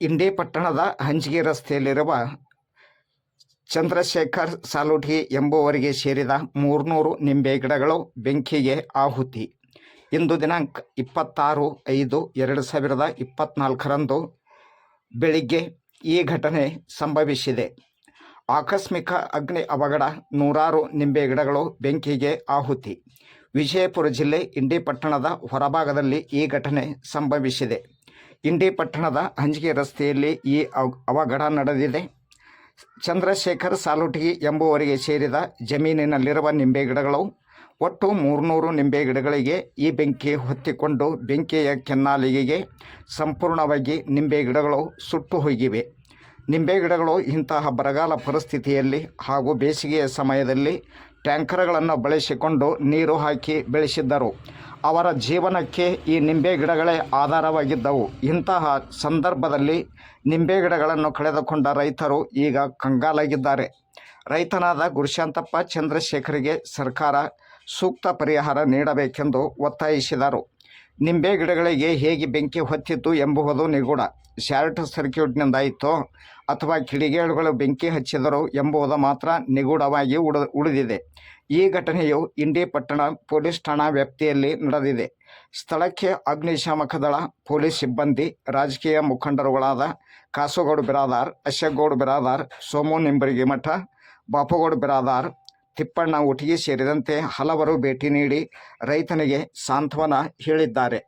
ಇಂಡಿ ಪಟ್ಟಣದ ಹಂಚಿಗೆ ರಸ್ತೆಯಲ್ಲಿರುವ ಚಂದ್ರಶೇಖರ್ ಸಾಲುಟಿ ಎಂಬುವರಿಗೆ ಸೇರಿದ ಮೂರ್ನೂರು ನಿಂಬೆ ಗಿಡಗಳು ಬೆಂಕಿಗೆ ಆಹುತಿ. ಇಂದು ದಿನಾಂಕ ಇಪ್ಪತ್ತಾರು ಐದು ಎರಡು ಸಾವಿರದ ಇಪ್ಪತ್ನಾಲ್ಕರಂದು ಬೆಳಿಗ್ಗೆ ಈ ಘಟನೆ ಸಂಭವಿಸಿದೆ. ಆಕಸ್ಮಿಕ ಅಗ್ನಿ ಅವಘಡ ನೂರಾರು ನಿಂಬೆ ಗಿಡಗಳು ಬೆಂಕಿಗೆ ಆಹುತಿ. ವಿಜಯಪುರ ಜಿಲ್ಲೆ ಇಂಡಿ ಪಟ್ಟಣದ ಹೊರಭಾಗದಲ್ಲಿ ಈ ಘಟನೆ ಸಂಭವಿಸಿದೆ. ಇಂಡಿ ಪಟ್ಟಣದ ಹಂಜಿಕೆ ರಸ್ತೆಯಲ್ಲಿ ಈ ಅವ್- ಅವಘಡ ನಡೆದಿದೆ. ಚಂದ್ರಶೇಖರ್ ಸಾಲುಟಗಿ ಎಂಬುವರಿಗೆ ಸೇರಿದ ಜಮೀನಿನಲ್ಲಿರುವ ನಿಂಬೆ ಗಿಡಗಳು, ಒಟ್ಟು ಮೂರುನೂರು ನಿಂಬೆ ಗಿಡಗಳಿಗೆ ಈ ಬೆಂಕಿ ಹೊತ್ತಿಕೊಂಡು ಬೆಂಕಿಯ ಕೆನ್ನಾಲಿಗೆಗೆ ಸಂಪೂರ್ಣವಾಗಿ ನಿಂಬೆ ಗಿಡಗಳು ಸುಟ್ಟು ಹೋಗಿವೆ. ನಿಂಬೆ ಗಿಡಗಳು ಇಂತಹ ಬರಗಾಲ ಪರಿಸ್ಥಿತಿಯಲ್ಲಿ ಹಾಗೂ ಬೇಸಿಗೆಯ ಸಮಯದಲ್ಲಿ ಟ್ಯಾಂಕರ್ಗಳನ್ನು ಬಳಸಿಕೊಂಡು ನೀರು ಹಾಕಿ ಬೆಳೆಸಿದ್ದರು. ಅವರ ಜೀವನಕ್ಕೆ ಈ ನಿಂಬೆ ಗಿಡಗಳೇ ಆಧಾರವಾಗಿದ್ದವು. ಇಂತಹ ಸಂದರ್ಭದಲ್ಲಿ ನಿಂಬೆ ಗಿಡಗಳನ್ನು ಕಳೆದುಕೊಂಡ ರೈತರು ಈಗ ಕಂಗಾಲಾಗಿದ್ದಾರೆ. ರೈತನಾದ ಗುರುಶಾಂತಪ್ಪ ಚಂದ್ರಶೇಖರಿಗೆ ಸರ್ಕಾರ ಸೂಕ್ತ ಪರಿಹಾರ ನೀಡಬೇಕೆಂದು ಒತ್ತಾಯಿಸಿದರು. ನಿಂಬೆ ಗಿಡಗಳಿಗೆ ಹೇಗೆ ಬೆಂಕಿ ಹೊತ್ತಿತ್ತು ಎಂಬುವುದು ನಿಗೂಢ. ಶಾರ್ಟ್ ಸರ್ಕ್ಯೂಟ್ನಿಂದಾಯಿತೋ ಅಥವಾ ಕಿಡಿಗೇಳುಗಳು ಬೆಂಕಿ ಹಚ್ಚಿದರು ಎಂಬುದು ಮಾತ್ರ ನಿಗೂಢವಾಗಿ ಉಳ ಉಳಿದಿದೆ. ಈ ಘಟನೆಯು ಇಂಡಿ ಪಟ್ಟಣ ಪೊಲೀಸ್ ಠಾಣಾ ವ್ಯಾಪ್ತಿಯಲ್ಲಿ ನಡೆದಿದೆ. ಸ್ಥಳಕ್ಕೆ ಅಗ್ನಿಶಾಮಕ ದಳ, ಪೊಲೀಸ್ ಸಿಬ್ಬಂದಿ, ರಾಜಕೀಯ ಮುಖಂಡರುಗಳಾದ ಕಾಸುಗೌಡ ಬಿರಾದಾರ್ ಅಶೋಕ್ಗೌಡ ಬಿರಾದಾರ್, ಸೋಮು ನಿಂಬರಿಗೆ ಮಠ, ಬಾಪುಗೌಡ ಬಿರಾದಾರ್ ತಿಪ್ಪಣ್ಣ ಒಟ್ಟಿಗೆ ಸೇರಿದಂತೆ ಹಲವರು ಭೇಟಿ ನೀಡಿ ರೈತನಿಗೆ ಸಾಂತ್ವನ ಹೇಳಿದ್ದಾರೆ.